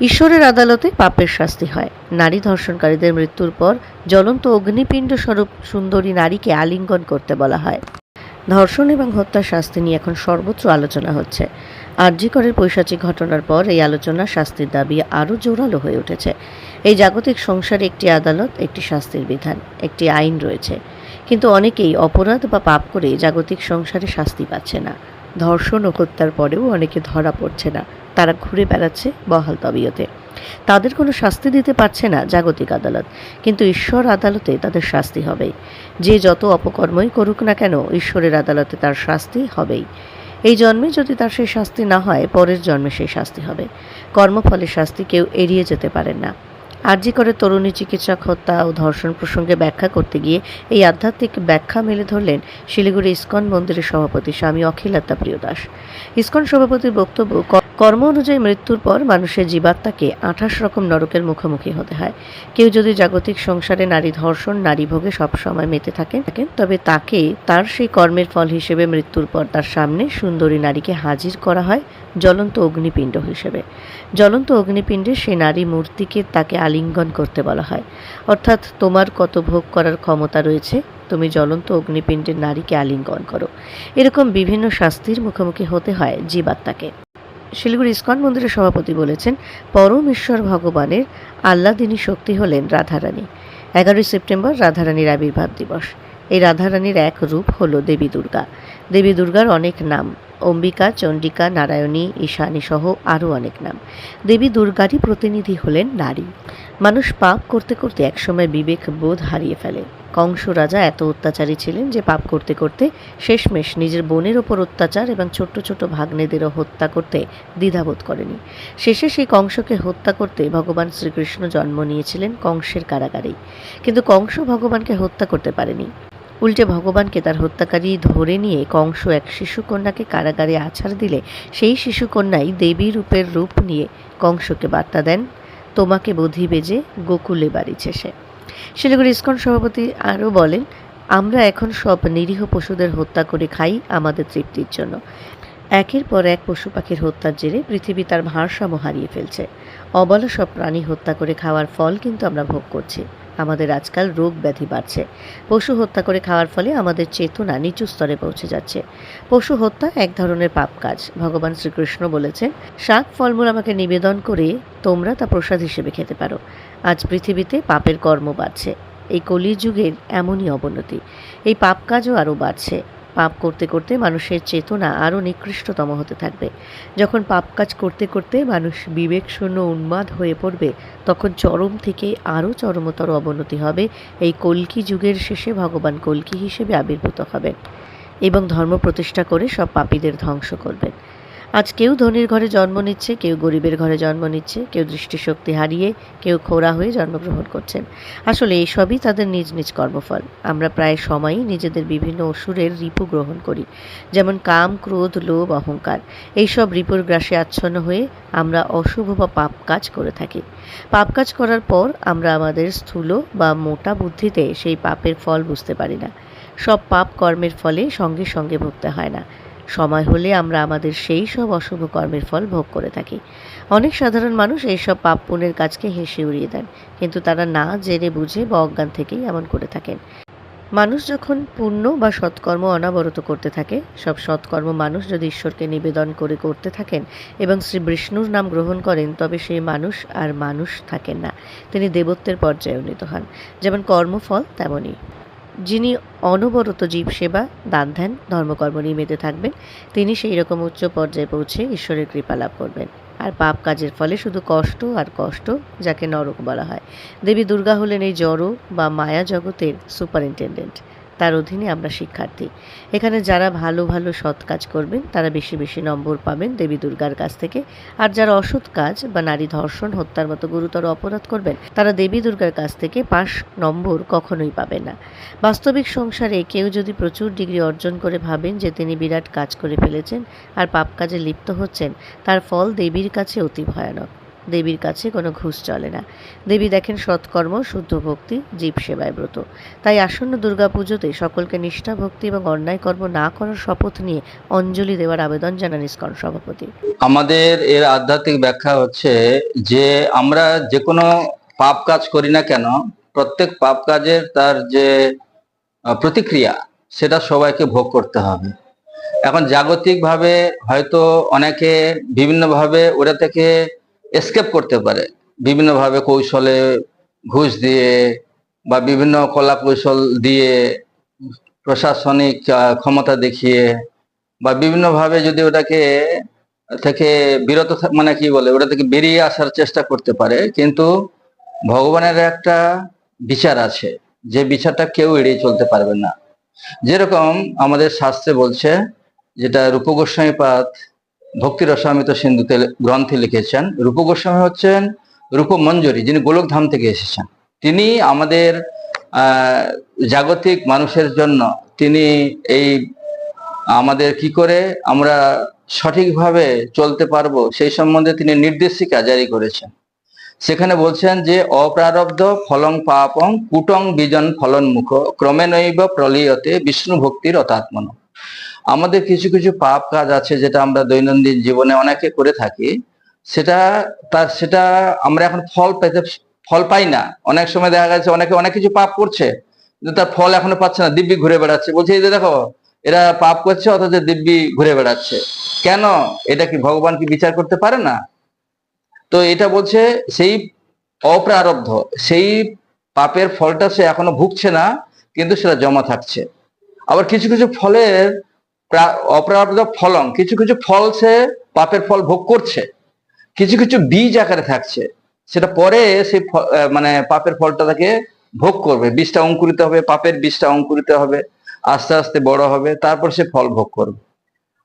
ঈশ্বরের আদালতে পাপের শাস্তি হয়। নারী ধর্ষণকারীদের মৃত্যুর পর জ্বলন্ত অগ্নিপিণ্ড স্বরূপ সুন্দরী নারীকে আলিঙ্গন করতে বলা হয়। ধর্ষণ এবং হত্যার শাস্তি নিয়ে এখন সর্বোচ্চ আলোচনা হচ্ছে। আরজিকরের পৈশাচিক ঘটনার পর এই আলোচনা শাস্তির দাবি আরও জোরালো হয়ে উঠেছে। এই জাগতিক সংসারে একটি আদালত, একটি শাস্তির বিধান, একটি আইন রয়েছে। কিন্তু অনেকেই অপরাধ বা পাপ করে জাগতিক সংসারে শাস্তি পাচ্ছে না। ধর্ষণ ও হত্যার পরেও অনেকে ধরা পড়ছে না। তারা ঘুরে বেড়াচ্ছে বহাল তবিয়তে। তাদের কোনো শাস্তি দিতে পারছে না জাগতিক আদালত। কিন্তু ঈশ্বর আদালতে তাদের শাস্তি হবেই। যে যত অপকর্মই করুক না কেন, ঈশ্বরের আদালতে তার শাস্তি হবেই। এই জন্মে যদি তার সেই শাস্তি না হয়, পরের জন্মে সেই শাস্তি হবে। কর্মফলের শাস্তি কেউ এড়িয়ে যেতে পারেন না। আরজি করে তরুণী চিকিৎসক হত্যা ও ধর্ষণ প্রসঙ্গে ব্যাখ্যা করতে গিয়ে এই আধ্যাত্মিক ব্যাখ্যা মেলে ধরলেন শিলিগুড়ি ইস্কন মন্দিরের সভাপতি স্বামী অখিলাত্তা প্রিয়দাস ইস্কন সভাপতির বক্তব্য কর্ম অনুযায়ী মৃত্যুর পর মানুষের জীবাত্মাকে আঠাশ রকম নরকের মুখোমুখি হতে হয়। কেউ যদি জাগতিক সংসারে নারী ধর্ষণ, নারী ভোগে সবসময় মেতে থাকেন, তবে তাকে তার সেই কর্মের ফল হিসেবে মৃত্যুর পর তার সামনে সুন্দরী নারীকে হাজির করা হয়। জ্বলন্ত অগ্নিপিণ্ড হিসেবে। জ্বলন্ত অগ্নিপিণ্ডে সেই নারী মূর্তিকে তাকে আলিঙ্গন করতে বলা হয়। অর্থাৎ তোমার কত ভোগ করার ক্ষমতা রয়েছে, তুমি জ্বলন্ত অগ্নিপিণ্ডের নারীকে আলিঙ্গন করো। এরকম বিভিন্ন শাস্তির মুখোমুখি হতে হয় জীবাত্মাকে। শিলিগুড়ি ইস্কন মন্দিরের সভাপতি বলেছেন পরম ঈশ্বর ভগবানের আল্লাদিনী শক্তি হলেন রাধারানী। এগারোই সেপ্টেম্বর রাধারানীর আবির্ভাব দিবস। এই রাধারানীর এক রূপ হল দেবী দুর্গা। দেবী দুর্গার অনেক নাম অম্বিকা চণ্ডিকা নারায়ণী, ঈশানী সহ আরও অনেক নাম। দেবী দুর্গারই প্রতিনিধি হলেন নারী। মানুষ পাপ করতে করতে একসময় বিবেক বোধ হারিয়ে ফেলে। কংস রাজা এত অত্যাচারী ছিলেন যে পাপ করতে করতে শেষমেশ নিজের বোনের ওপর অত্যাচার এবং ছোট্ট ছোট ভাগ্নেদেরও হত্যা করতে দ্বিধাবোধ করেনি। শেষে সেই কংসকে হত্যা করতে ভগবান শ্রীকৃষ্ণ জন্ম নিয়েছিলেন কংসের কারাগারেই। কিন্তু কংস ভগবানকে হত্যা করতে পারেনি। উল্টে ভগবানকে তার হত্যাকারী ধরে নিয়ে কংস এক শিশুকন্যাকে কারাগারে আছাড় দিলে, সেই শিশুকন্যাই দেবী রূপের রূপ নিয়ে কংসকে বার্তা দেন, তোমাকে বোধি বেজে গোকুলে বাড়ি শেষে শিলিগুড়ি ইস্কন সভাপতি আরও বলেন, আমরা এখন সব নিরীহ পশুদের হত্যা করে খাই আমাদের তৃপ্তির জন্য। একের পর এক পশু পাখির হত্যার জেরে পৃথিবী তার ভারসাম্য হারিয়ে ফেলছে। অবলা সব প্রাণী হত্যা করে খাওয়ার ফল কিন্তু আমরা ভোগ করছি। আমাদের আজকাল রোগ ব্যাধি বাড়ছে। পশু হত্যা করে খাওয়ার ফলে আমাদের চেতনা নিচু স্তরে পৌঁছে যাচ্ছে। পশু হত্যা এক ধরনের পাপ কাজ। ভগবান শ্রীকৃষ্ণ বলেছেন, শাক ফলমূল আমাকে নিবেদন করে তোমরা তা প্রসাদ হিসেবে খেতে পারো। আজ পৃথিবীতে পাপের কর্ম বাড়ছে। এই কলিযুগের এমনই অবনতি। এই পাপ কাজও আরও বাড়ছে। পাপ করতে করতে মানুষের চেতনা আরও নিকৃষ্টতম হতে থাকবে। যখন পাপ কাজ করতে করতে মানুষ বিবেকশূন্য উন্মাদ হয়ে পড়বে, তখন চরম থেকে আরও চরমতর অবনতি হবে। এই কল্কি যুগের শেষে ভগবান কল্কি হিসেবে আবির্ভূত হবেন এবং ধর্ম প্রতিষ্ঠা করে সব পাপীদের ধ্বংস করবেন। আজ কেউ ধনীর ঘরে জন্ম নিচ্ছে, কেউ গরিবের ঘরে জন্ম নিচ্ছে, কেউ দৃষ্টিশক্তি হারিয়ে কেউ খোরা হয়ে জন্মগ্রহণ করছেন। আসলে এইসবই তাদের নিজ নিজ কর্মফল। আমরা প্রায় সময়ই নিজেদের বিভিন্ন অসুরের রিপু গ্রহণ করি, যেমন কাম, ক্রোধ, লোভ, অহংকার। এইসব রিপুর গ্রাসে আচ্ছন্ন হয়ে আমরা অশুভ বা পাপ কাজ করে থাকি। পাপ কাজ করার পর আমরা আমাদের স্থূল বা মোটা বুদ্ধিতে সেই পাপের ফল বুঝতে পারি না। সব পাপ কর্মের ফলে সঙ্গে সঙ্গে ভুগতে হয় না। সময় হলে আমরা আমাদের সেই সব অশুভ কর্মের ফল ভোগ করে থাকি। অনেক সাধারণ মানুষ এইসব পাপ পুণ্যের কাজকে হেসে উড়িয়ে দেন, কিন্তু তারা না জেনে বুঝে বা অজ্ঞান থেকেই এমন করে থাকেন। মানুষ যখন পুণ্য বা সৎকর্ম অনাবরত করতে থাকে, সব সৎকর্ম মানুষ যদি ঈশ্বরকে নিবেদন করে করতে থাকেন এবং শ্রী বিষ্ণুর নাম গ্রহণ করেন, তবে সেই মানুষ আর মানুষ থাকেন না। তিনি দেবত্বের পর্যায়ে উন্নীত হন। যেমন কর্মফল, তেমনই। যিনি অনবরত জীব সেবা দান ধ্যান ধর্মকর্ম নিয়ে মেতে থাকবেন, তিনি সেই রকম উচ্চ পর্যায়ে পৌঁছে ঈশ্বরের কৃপা লাভ করবেন। আর পাপ কাজের ফলে শুধু কষ্ট আর কষ্ট যাকে নরক বলা হয়। দেবী দুর্গা হলেন এই জড় বা মায়া জগতের সুপারিনটেন্ডেন্ট। তার অধীনে আমরা শিক্ষার্থী। এখানে যারা ভালো ভালো সৎ কাজ করবেন, তারা বেশি বেশি নম্বর পাবেন দেবী দুর্গার কাছ থেকে। আর যারা অসৎ কাজ বা নারী ধর্ষণ, হত্যার মতো গুরুতর অপরাধ করবেন, তারা দেবী দুর্গার কাছ থেকে পাশ নম্বর কখনোই পাবেন না। বাস্তবিক সংসারে কেউ যদি প্রচুর ডিগ্রি অর্জন করে ভাবেন যে তিনি বিরাট কাজ করে ফেলেছেন আর পাপ কাজে লিপ্ত হচ্ছেন, তার ফল দেবীর কাছে অতি ভয়ানক। দেবীর কাছে কোনো ঘুষ চলে না। দেবী দেখেন সৎকর্ম, শুদ্ধ ভক্তি, জীব সেবায় ব্রত। তাই আসন্ন দুর্গাপুজোতে সকলকে নিষ্ঠা, ভক্তি এবং অন্যায় কর্ম না করার শপথ নিয়ে অঞ্জলি দেওয়ার আবেদন জানান ইস্কন সভাপতি। আমাদের এর আধ্যাত্মিক ব্যাখ্যা হচ্ছে যে আমরা যে কোনো পাপ কাজ করি না কেন, প্রত্যেক পাপ কাজের তার যে প্রতিক্রিয়া, সেটা সবাইকে ভোগ করতে হবে। এখন জাগতিকভাবে হয়তো অনেকে বিভিন্নভাবে ওটা থেকে এসকেপ করতে পারে। বিভিন্নভাবে কৌশলে ঘুষ দিয়ে বা বিভিন্ন কলা কৌশল দিয়ে প্রশাসনিক ক্ষমতা দেখিয়ে বা বিভিন্নভাবে যদি ওটাকে থেকে বিরত মানে কি বলে, ওটা থেকে বেরিয়ে আসার চেষ্টা করতে পারে, কিন্তু ভগবানের একটা বিচার আছে। যে বিচারটা কেউ এড়িয়ে চলতে পারবে না। যেরকম আমাদের শাস্ত্রে বলছে, যেটা রূপ গোস্বামীপাদ ভক্তি রসামিত সিন্ধুতে গ্রন্থে লিখেছেন রূপ গোস্বামী হচ্ছেন রূপ মঞ্জরি, যিনি গোলকধাম থেকে এসেছেন। তিনি আমাদের জাগতিক মানুষের জন্য তিনি এই আমাদের কি করে আমরা সঠিকভাবে চলতে পারব সেই সম্বন্ধে তিনি নির্দেশিকা জারি করেছেন। সেখানে বলছেন যে, অপ্রারব্ধ ফলং পাপং কুটং বিজন ফলন মুখ, ক্রমে নৈব প্রলীয়তে বিষ্ণু ভক্তির অতাত্মন আমাদের কিছু কিছু পাপ কাজ আছে যেটা আমরা দৈনন্দিন জীবনে অনেকে করে থাকি। সেটা তার, সেটা আমরা এখন ফল পেতে, ফল পাই না। অনেক সময় দেখা গেছে অনেকে অনেক কিছু পাপ করছে, কিন্তু তার ফল এখনও পাচ্ছে না, দিব্যি ঘুরে বেড়াচ্ছে। বলছে, এই যে দেখো, এরা পাপ করছে, অথচ দিব্যি ঘুরে বেড়াচ্ছে। কেন? এটা কি ভগবান কি বিচার করতে পারে না? তো এটা বলছে, সেই অপ্রারব্ধ, সেই পাপের ফলটা সে এখনও ভুগছে না, কিন্তু সেটা জমা থাকছে। আবার কিছু কিছু ফলের প্রা- অপ্রারব্ধ ফলন কিছু কিছু ফল সে পাপের ফল ভোগ করছে কিছু কিছু বীজ আকারে থাকছে সেটা পরে আহ, মানে পাপের ফলটা তাকে ভোগ করবে। বীজটা অঙ্কুরিত হবে পাপের বীজটা অঙ্কুরিত হবে আস্তে আস্তে বড় হবে তারপর সে ফল ভোগ করবে।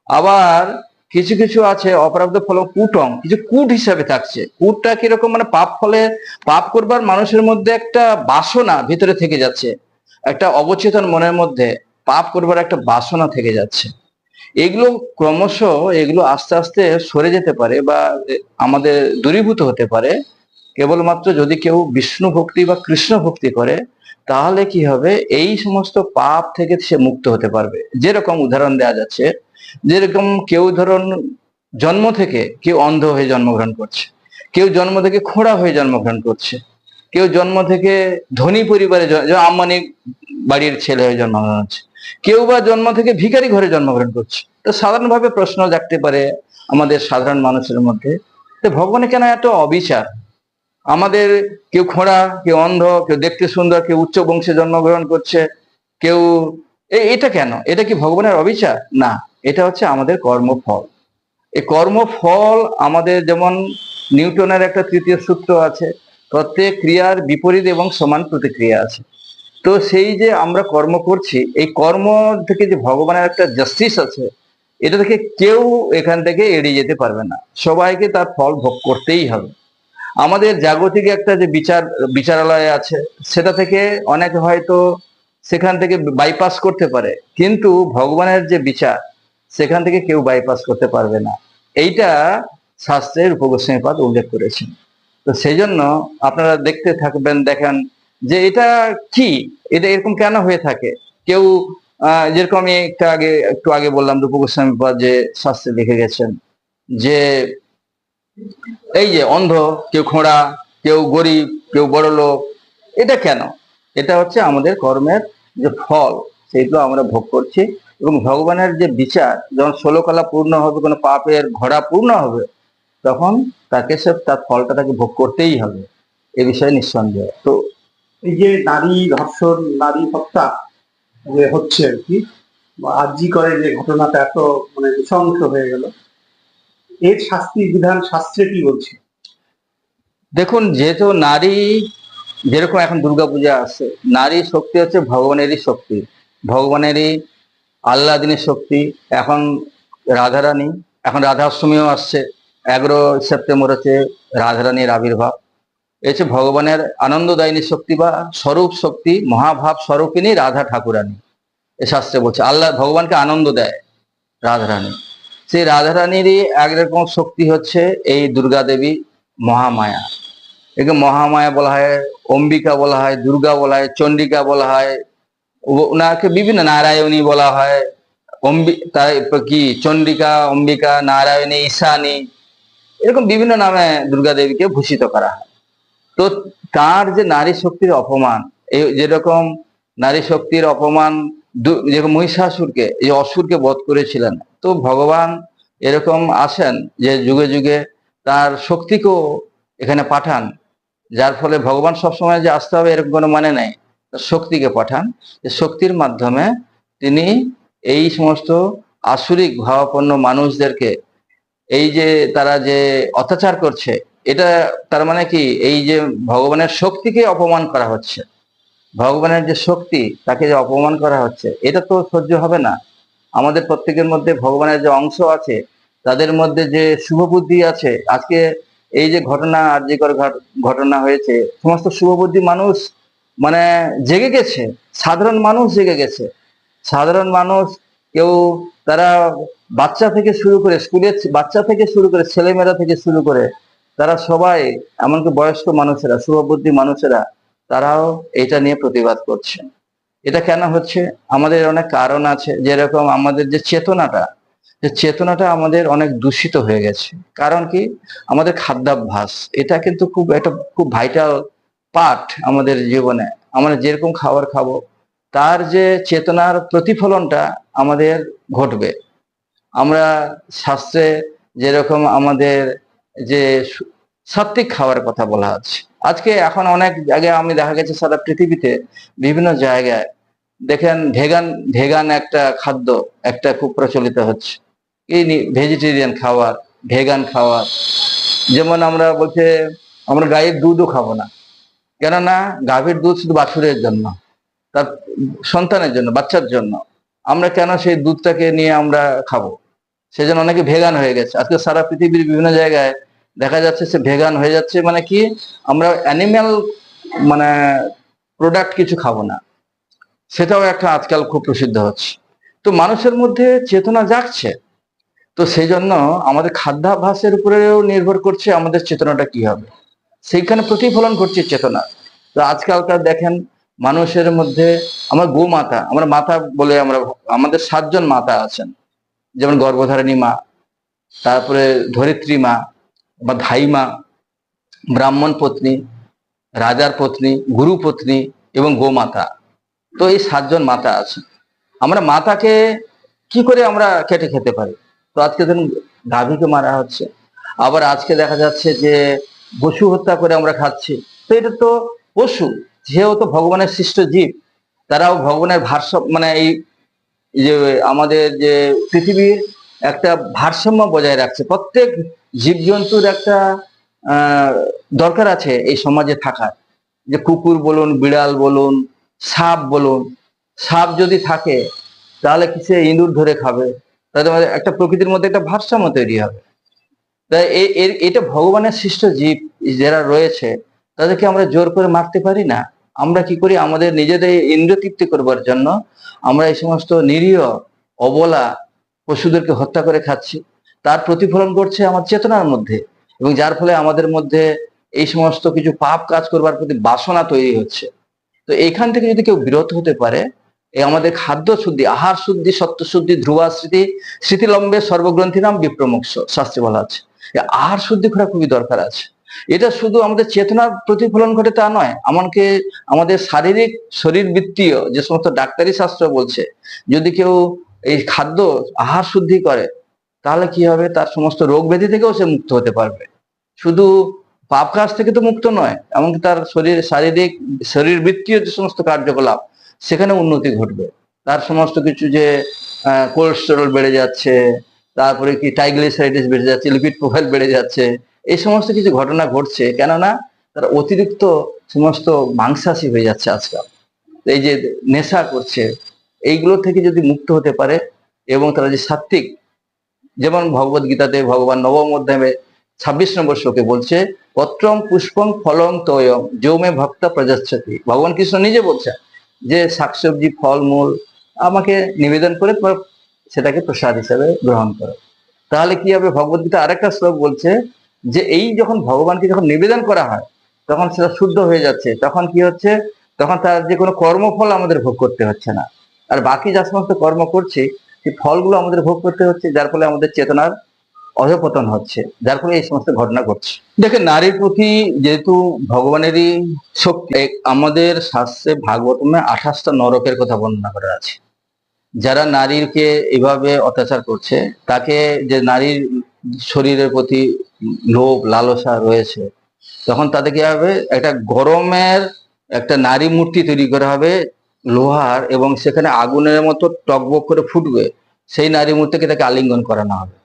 আবার কিছু কিছু আছে অপ্রাপ্ত ফল কুটং কিছু কুট হিসাবে থাকছে। কুটটা কীরকম মানে পাপ ফলে পাপ করবার মানুষের মধ্যে একটা বাসনা ভিতরে থেকে যাচ্ছে একটা অবচেতন মনের মধ্যে। পাপ করবার একটা বাসনা থেকে যাচ্ছে। এগুলো ক্রমশ এগুলো আস্তে আস্তে সরে যেতে পারে বা আমাদের দূরীভূত হতে পারে। কেবলমাত্র যদি কেউ বিষ্ণু ভক্তি বা কৃষ্ণ ভক্তি করে, তাহলে কি হবে? এই সমস্ত পাপ থেকে সে মুক্ত হতে পারবে। যেরকম উদাহরণ দেওয়া যাচ্ছে, যেরকম কেউ ধরুন জন্ম থেকে কেউ অন্ধ হয়ে জন্মগ্রহণ করছে, কেউ জন্ম থেকে খোঁড়া হয়ে জন্মগ্রহণ করছে, কেউ জন্ম থেকে ধনী পরিবারে আম্বানি বাড়ির ছেলে হয়ে জন্মগ্রহণ করছে কেউ বা জন্ম থেকে ভিখারি ঘরে জন্মগ্রহণ করছে। তো সাধারণভাবে প্রশ্ন জাগতে পারে আমাদের সাধারণ মানুষের মধ্যে, তো ভগবানের কেন এত অবিচার? আমাদের কেউ খোঁড়া, কেউ অন্ধ, কেউ দেখতে সুন্দর, কেউ উচ্চ বংশে জন্মগ্রহণ করছে, কেউ এটা কেন? এটা কি ভগবানের অবিচার? না, এটা হচ্ছে আমাদের কর্মফল। এই কর্মফল আমাদের যেমন নিউটনের একটা তৃতীয় সূত্র আছে, প্রত্যেক ক্রিয়ার বিপরীত এবং সমান প্রতিক্রিয়া আছে। তো সেই যে আমরা কর্ম করছি, এই কর্ম থেকে যে ভগবানের একটা জাস্টিস আছে, এটা থেকে কেউ এখান থেকে এড়িয়ে যেতে পারবে না। সবাইকে তার ফল ভোগ করতেই হবে। আমাদের জাগতিক একটা যে বিচার, বিচারালয় আছে, সেটা থেকে অনেকে হয়তো সেখান থেকে বাইপাস করতে পারে। কিন্তু ভগবানের যে বিচার, সেখান থেকে কেউ বাইপাস করতে পারবে না। এইটা শাস্ত্রের উপগোস্বামীপাদ উল্লেখ করেছেন। তো সেই জন্য আপনারা দেখতে থাকবেন, দেখেন যে এটা কি? এটা এরকম কেন হয়ে থাকে? কেউ যেরকম আমি একটু আগে একটু আগে বললাম রূপ গোস্বামীপাদ যে শাস্ত্রে লিখে গেছেন, যে এই যে অন্ধ, কেউ খোঁড়া, কেউ গরিব, কেউ বড় লোক এটা কেন? এটা হচ্ছে আমাদের কর্মের যে ফল সেইগুলো আমরা ভোগ করছি এবং ভগবানের যে বিচার, যখন ষোলো কলা পূর্ণ হবে, কোনো পাপের ঘোড়া পূর্ণ হবে, তখন তাকে সে, তার ফলটা তাকে ভোগ করতেই হবে, এ বিষয়ে নিঃসন্দেহ। তো এই যে নারী ধর্ষণ, নারী হত্যা যে হচ্ছে আর কি, বা আর্জি করে যে ঘটনাটা এত মানে নৃশংস হয়ে গেল, এর শাস্তি বিধান শাস্ত্রে কি বলছে? দেখুন, যেহেতু নারী যেরকম এখন দুর্গাপূজা আছে, নারী শক্তি হচ্ছে ভগবানেরই শক্তি। ভগবানেরই আল্লাদিনের শক্তি। এখন রাধারানী, এখন রাধাষ্টমীও আসছে, এগারো সেপ্টেম্বর হচ্ছে রাধারানীর আবির্ভাব। হচ্ছে ভগবানের আনন্দদায়িনী শক্তি বা স্বরূপ শক্তি, মহাভাব স্বরূপিনী রাধা ঠাকুরানী। এ শাস্ত্রে বলছে, আল্লাহ ভগবানকে আনন্দ দেয় রাধারানী। সেই রাধারানীরই একরকম শক্তি হচ্ছে এই দুর্গা দেবী মহামায়া। একে মহামায়া বলা হয়, অম্বিকা বলা হয়, দুর্গা বলা হয় চণ্ডিকা বলা হয়, ওনাকে বিভিন্ন নারায়ণী বলা হয়, অম্বি, তাই কি চণ্ডিকা অম্বিকা, নারায়ণী, ঈশানী, এরকম বিভিন্ন নামে দুর্গা দেবীকে ভূষিত করা হয়। তো তার যে নারী শক্তির অপমান, এই যেরকম নারী শক্তির অপমান যেরকম মহিষাসুরকে, এই অসুরকে বধ করেছিলেন, তো ভগবান এরকম আসেন যে যুগে যুগে তার শক্তিকেও এখানে পাঠান, যার ফলে ভগবান সবসময় যে আসতে হবে এরকম কোনো মানে নেই শক্তিকে পাঠান শক্তির মাধ্যমে তিনি এই সমস্ত আসুরিক, ভাবাপন্ন মানুষদেরকে, এই যে তারা যে অত্যাচার করছে এটা তার মানে কি? এই যে ভগবানের শক্তিকে অপমান করা হচ্ছে। ভগবানের যে শক্তি, তাকে যে অপমান করা হচ্ছে, এটা তো সহ্য হবে না। আমাদের প্রত্যেকের মধ্যে ভগবানের যে অংশ আছে, তাদের মধ্যে যে শুভ বুদ্ধি আছে, আজকে এই যে ঘটনা, আর্যিকর ঘট- ঘটনা হয়েছে, সমস্ত শুভবুদ্ধি মানুষ মানে জেগে গেছে। সাধারণ মানুষ জেগে গেছে। সাধারণ মানুষ কেউ তারা বাচ্চা থেকে শুরু করে স্কুলের বাচ্চা থেকে শুরু করে, ছেলেমেয়েরা থেকে শুরু করে তারা সবাই, এমনকি বয়স্ক মানুষেরা, শুভবুদ্ধি মানুষেরা, তারাও এটা নিয়ে প্রতিবাদ করছে। এটা কেন হচ্ছে? আমাদের অনেক কারণ আছে। যেরকম আমাদের যে চেতনাটা যে চেতনাটা আমাদের অনেক দূষিত হয়ে গেছে। কারণ কি? আমাদের খাদ্যাভ্যাস। এটা কিন্তু খুব একটা খুব ভাইটাল পার্ট আমাদের জীবনে। আমরা যেরকম খাবার খাব, তার যে চেতনার প্রতিফলনটা আমাদের ঘটবে। আমরা শাস্ত্রে যেরকম আমাদের যে সাত্বিক খাওয়ার কথা বলা আছে আজকে এখন অনেক জায়গায় আমি দেখা গেছে, সারা পৃথিবীতে বিভিন্ন জায়গায় দেখেন ভেগান ভেগান একটা খাদ্য, একটা খুব প্রচলিত হচ্ছে। এই ভেজিটেরিয়ান খাবার, ভেগান খাবার। যেমন আমরা বলছে, আমরা গায়ের দুধও খাব না। কেননা গাভীর দুধ শুধু বাছুরের জন্য, তার সন্তানের জন্য, বাচ্চার জন্য। আমরা কেন সেই দুধটাকে নিয়ে আমরা খাব? সেজন্য অনেকে ভেগান হয়ে গেছে। আজকে সারা পৃথিবীর বিভিন্ন জায়গায় দেখা যাচ্ছে সে ভেগান হয়ে যাচ্ছে মানে কি আমরা অ্যানিম্যাল মানে প্রোডাক্ট কিছু খাব না। সেটাও একটা আজকাল খুব প্রসিদ্ধ হচ্ছে। তো মানুষের মধ্যে চেতনা জাগছে। তো সেই জন্য আমাদের খাদ্যাভ্যাসের উপরেও নির্ভর করছে আমাদের চেতনাটা কি হবে। সেইখানে প্রতিফলন করছে চেতনা। তো আজকালকার দেখেন, মানুষের মধ্যে আমার গোমাতা আমরা মাতা বলে আমরা, আমাদের সাতজন মাতা আছেন। যেমন গর্ভধারিণী মা, তারপরে ধরিত্রী মা বা ধাই মা ব্রাহ্মণ পত্নী, রাজার পত্নী, গুরু পত্নী এবং গোমাতা। তো এই সাতজন মাতা আছে আমরা মাতাকে কি করে আমরা কেটে খেতে পারি? তো আজকে ধরুন গাভীকে মারা হচ্ছে, আবার আজকে দেখা যাচ্ছে যে পশু হত্যা করে আমরা খাচ্ছি। তো এটা তো পশু, সেও তো ভগবানের সৃষ্ট জীব। তারাও ভগবানের ভারসাম্য মানে এই যে আমাদের যে পৃথিবীর একটা ভারসাম্য বজায় রাখছে। প্রত্যেক জীবজন্তুর একটা দরকার আছে এই সমাজে থাকার। যে কুকুর বলুন, বিড়াল বলুন, সাপ বলুন, সাপ যদি থাকে, তাহলে কি সে ইঁদুর ধরে খাবে? আমাদের একটা প্রকৃতির মধ্যে একটা ভারসাম্য তৈরি হবে। তাই এটা ভগবানের সৃষ্ট জীব যারা রয়েছে, তাদেরকে আমরা জোর করে মারতে পারি না। আমরা কি করি? আমাদের নিজেদের ইন্দ্র তৃপ্তি করবার জন্য আমরা এই সমস্ত নিরীহ, অবলা পশুদেরকে হত্যা করে খাচ্ছি। তার প্রতিফলন করছে আমার চেতনার মধ্যে এবং যার ফলে আমাদের মধ্যে এই সমস্ত কিছু পাপ কাজ করবার প্রতি বাসনা তৈরি হচ্ছে। তো এখান থেকে যদি কেউ বিরত হতে পারে, এই আমাদের খাদ্য শুদ্ধি, আহার শুদ্ধি, সত্য শুদ্ধি, ধ্রুবা স্মৃতি, স্মৃতিলম্বে সর্বগ্রন্থী নাম বিপ্রমোক্ষ, শাস্ত্রে বলা আছে। আহার শুদ্ধি করা খুবই দরকার আছে। এটা শুধু আমাদের চেতনার প্রতিফলন ঘটে তা নয়, এমনকি আমাদের শারীরিক শরীর বৃত্তীয় যে সমস্ত ডাক্তারি শাস্ত্র বলছে, যদি কেউ এই খাদ্য আহার শুদ্ধি করে তাহলে কি হবে? তার সমস্ত রোগ ব্যাধি থেকেও সে মুক্ত হতে পারবে। শুধু পাপ কাজ থেকে তো মুক্ত নয়, এমনকি তার শরীর, শারীরিক শরীর বৃত্তীয় যে সমস্ত কার্যকলাপ সেখানে উন্নতি ঘটবে। তার সমস্ত কিছু যে কোলেস্টেরল বেড়ে যাচ্ছে, তারপরে কি টাইগ্লিসাইডিস বেড়ে যাচ্ছে লিপিড প্রোফাইল বেড়ে যাচ্ছে, এই সমস্ত কিছু ঘটনা ঘটছে, কেননা তার অতিরিক্ত সমস্ত মাংসাশী হয়ে যাচ্ছে আজকাল। এই যে নেশা করছে, এইগুলো থেকে যদি মুক্ত হতে পারে এবং তারা যে সাত্বিক যেমন ভগবত গীতাতে ভগবান নবম অধ্যায়ে ছাব্বিশ নম্বর শ্লোকে বলছে পত্রম পুষ্পম ফলং তয়ম যৌমে ভক্ত প্রজাচ্ছতি ভগবান কৃষ্ণ নিজে বলছেন যে, শাকসবজি ফল মূল আমাকে নিবেদন করে সেটাকে প্রসাদ হিসেবে গ্রহণ করো। তাহলে কি হবে? ভগবত গীতা আরেকটা শ্লোক বলছে যে, এই যখন ভগবানকে যখন নিবেদন করা হয়, তখন সেটা শুদ্ধ হয়ে যাচ্ছে। তখন কি হচ্ছে? তখন তার যে কোনো কর্মফল আমাদের ভোগ করতে হচ্ছে না। আর বাকি যা সমস্ত কর্ম করছি সেই ফলগুলো আমাদের ভোগ করতে হচ্ছে, যার ফলে আমাদের চেতনার অধপতন হচ্ছে, যার ফলে এই সমস্ত ঘটনা ঘটছে। দেখেন, নারীর প্রতি যেহেতু ভগবানেরই শক্তি আমাদের শাস্ত্রে ভাগবতমে আঠাশটা নরকের কথা বর্ণনা করা আছে। যারা নারীকে এভাবে অত্যাচার করছে, তাকে যে নারীর শরীরের প্রতি লোভ, লালসা রয়েছে, তখন তাদের কি হবে? একটা গরমের একটা নারী মূর্তি তৈরি করা হবে লোহার এবং সেখানে আগুনের মতো টকবক করে ফুটবে সেই নারী মূর্তিকে তাকে আলিঙ্গন করানো হবে।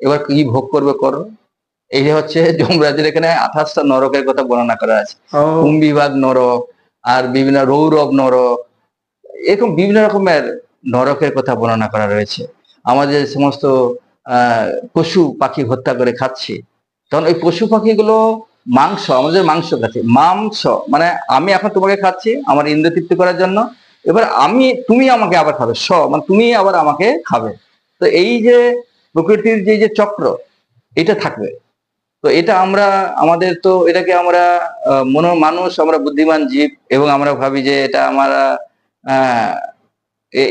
এবার কি ভোগ করবে করো? এই যে হচ্ছে যমরাজের এখানে আঠাশটা নরকের কথা বর্ণনা করা আছে। কুম্ভিবাগ নরক আর বিভিন্ন রৌরব নরক এরকম বিভিন্ন রকমের নরকের কথা বর্ণনা করা রয়েছে। আমাদের সমস্ত আহ, পশু পাখি হত্যা করে খাচ্ছি তখন ওই পশু পাখিগুলো মাংস, আমাদের মাংস খাচ্ছে। মাংস মানে আমি এখন তোমাকে খাচ্ছি আমার ইন্দ্র তৃপ্তি করার জন্য। এবার আমি, তুমি আমাকে আবার খাবে, স মানে তুমি আবার আমাকে খাবে। তো এই যে প্রকৃতির যে যে চক্র, এটা থাকবে। তো এটা আমরা, আমাদের তো এটাকে আমরা মনো মানুষ, আমরা বুদ্ধিমান জীব, এবং আমরা ভাবি যে এটা আমরা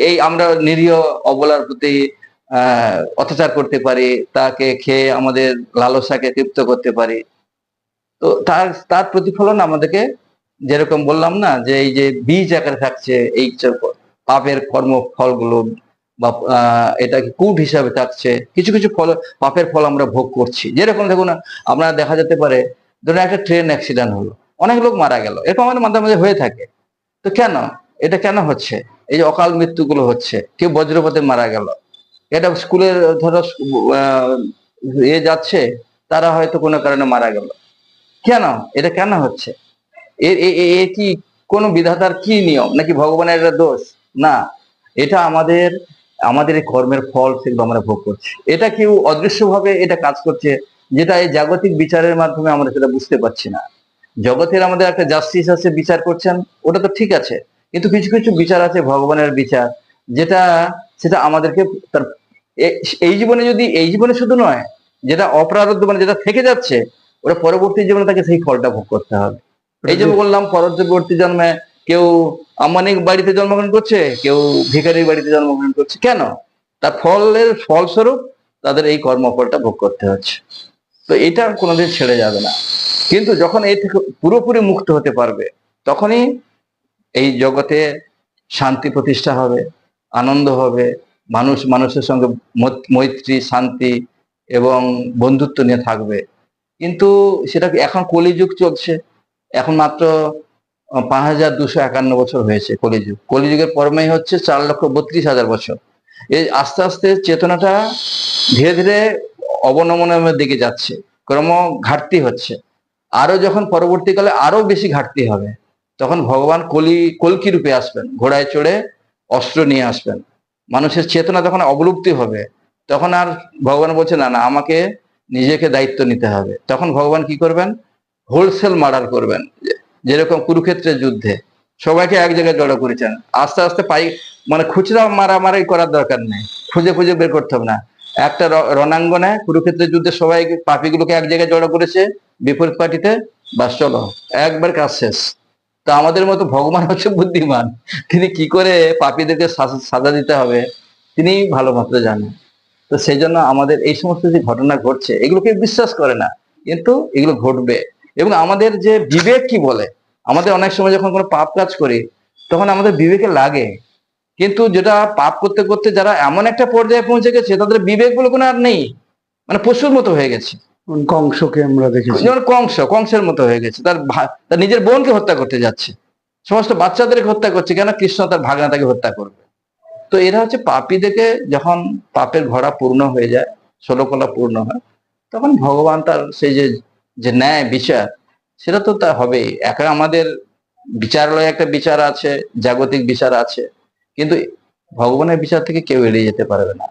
এই আমরা নিরীহ অবলার প্রতি অত্যাচার করতে পারি, তাকে খেয়ে আমাদের লালসাকে তৃপ্ত করতে পারি। তো তার তার প্রতিফলন আমাদেরকে যেরকম বললাম না, যে এই যে বীজ আকারে থাকছে, এই পাপের কর্ম ফলগুলো বা এটা কূট হিসাবে থাকছে, কিছু কিছু ফল, পাপের ফল আমরা ভোগ করছি। যেরকম দেখুন আমরা দেখা যেতে পারে, ধরুন একটা ট্রেন অ্যাক্সিডেন্ট হলো, অনেক লোক মারা গেল, এরকম আমাদের মাঝে মাঝে হয়ে থাকে। তো কেন? এটা কেন হচ্ছে? এই যে অকাল মৃত্যুগুলো হচ্ছে, কেউ বজ্রপাতে মারা গেল। এটা স্কুলের ধরো এ যাচ্ছে, তারা হয়তো কোনো কারণে মারা গেল। কেন? এটা কেন হচ্ছে? এ- কি কোন বিধাতার কি নিয়ম? নাকি ভগবানের এটা দোষ? না। এটা আমাদের আমাদের কর্মের ফল সেগুলো আমরা ভোগ করছি। এটা কেউ অদৃশ্যভাবে এটা কাজ করছে, যেটা এই জাগতিক বিচারের মাধ্যমে আমরা সেটা বুঝতে পারছি না। জগতের আমাদের একটা জাস্টিস আছে, বিচার করছেন, ওটা তো ঠিক আছে। কিন্তু কিছু কিছু বিচার আছে, ভগবানের বিচার, যেটা, সেটা আমাদেরকে তার এই জীবনে যদি, এই জীবনে শুধু নয়, যেটা অপ্রারব্ধ মানে যেটা থেকে যাচ্ছে ওটা পরবর্তী জীবনে তাকে সেই ফলটা ভোগ করতে হবে। এই জন্য বললাম, পরবর্তী জন্মে কেউ আম্বানিক বাড়িতে জন্মগ্রহণ করছে, কেউ ভিখারির বাড়িতে জন্মগ্রহণ করছে। কেন? তার ফলের ফলস্বরূপ তাদের এই কর্মফলটা ভোগ করতে হচ্ছে। তো এটা কোনোদিন ছেড়ে যাবে না। কিন্তু যখন এই থেকে পুরোপুরি মুক্ত হতে পারবে, তখনই এই জগতে শান্তি প্রতিষ্ঠা হবে, আনন্দ হবে, মানুষ, মানুষের সঙ্গে মৈত্রী, শান্তি এবং বন্ধুত্ব নিয়ে থাকবে। কিন্তু সেটা এখন কলিযুগ চলছে? এখন মাত্র পাঁচ হাজার দুশো একান্ন বছর হয়েছে কলিযুগ। কলিযুগের পরমেই হচ্ছে চার লক্ষ বত্রিশ হাজার বছর। এই আস্তে আস্তে চেতনাটা ধীরে ধীরে অবনমনের দিকে যাচ্ছে, ক্রম ঘাটতি হচ্ছে। আরও যখন পরবর্তীকালে আরও বেশি ঘাটতি হবে, তখন ভগবান কলি, কলকি রূপে আসবেন, ঘোড়ায় চড়ে অস্ত্র নিয়ে আসবেন। মানুষের চেতনা তখন অবলুপ্তি হবে, তখন আর ভগবান বলছে, না না, আমাকে নিজেকে দায়িত্ব নিতে হবে। তখন ভগবান কি করবেন? হোলসেল মার্ডার করবেন। যেরকম কুরুক্ষেত্রের যুদ্ধে। সবাইকে এক জায়গায় জড়ো করেছেন। আস্তে আস্তে পাই মানে খুচরা মারামারি করার দরকার নেই। খুঁজে খুঁজে বের করতে হবে না। একটা রণাঙ্গনে কুরুক্ষেত্রের যুদ্ধে সবাই পাপিগুলোকে এক জায়গায় জড়ো করেছে, বিপরীত পার্টিতে বাস চলো। একবার কাজ শেষ। তো আমাদের মতো ভগবান হচ্ছে বুদ্ধিমান। তিনি কি করে পাপীদেরকে সাজা দিতে হবে? তিনি ভালো মাত্র জানেন। তো সেই জন্য আমাদের এই সমস্ত যে ঘটনা ঘটছে এগুলোকে বিশ্বাস করে না। কিন্তু এগুলো ঘটবে। এবং আমাদের যে বিবেক কি বলে? আমাদের অনেক সময় যখন কোনো পাপ কাজ করি তখন আমাদের বিবেকে লাগে। কিন্তু যেটা পাপ করতে করতে যারা এমন একটা পর্যায়ে পৌঁছে গেছে তাদের বিবেক বলে কোনো আর নেই। মানে পশুর মতো হয়ে গেছে। কংসকে আমরা দেখেছি। যেমন কংস কংসের মতো হয়ে গেছে। তার তার নিজের বোনকে হত্যা করতে যাচ্ছে। সমস্ত বাচ্চাদেরকে হত্যা করছে। কেন? কৃষ্ণ তার ভাগনা তাকে হত্যা করবে। তো এরা হচ্ছে পাপি দেখে যখন পাপের ঘোড়া পূর্ণ হয়ে যায়, ষোলকলা পূর্ণ হয়, তখন ভগবান তার সেই যে যে ন্যায় বিচার, সেটা তো তা হবে একা আমাদের বিচারালয়ে একটা বিচার আছে, জাগতিক বিচার আছে, কিন্তু ভগবানের বিচার থেকে কেউ এড়িয়ে যেতে পারবে না।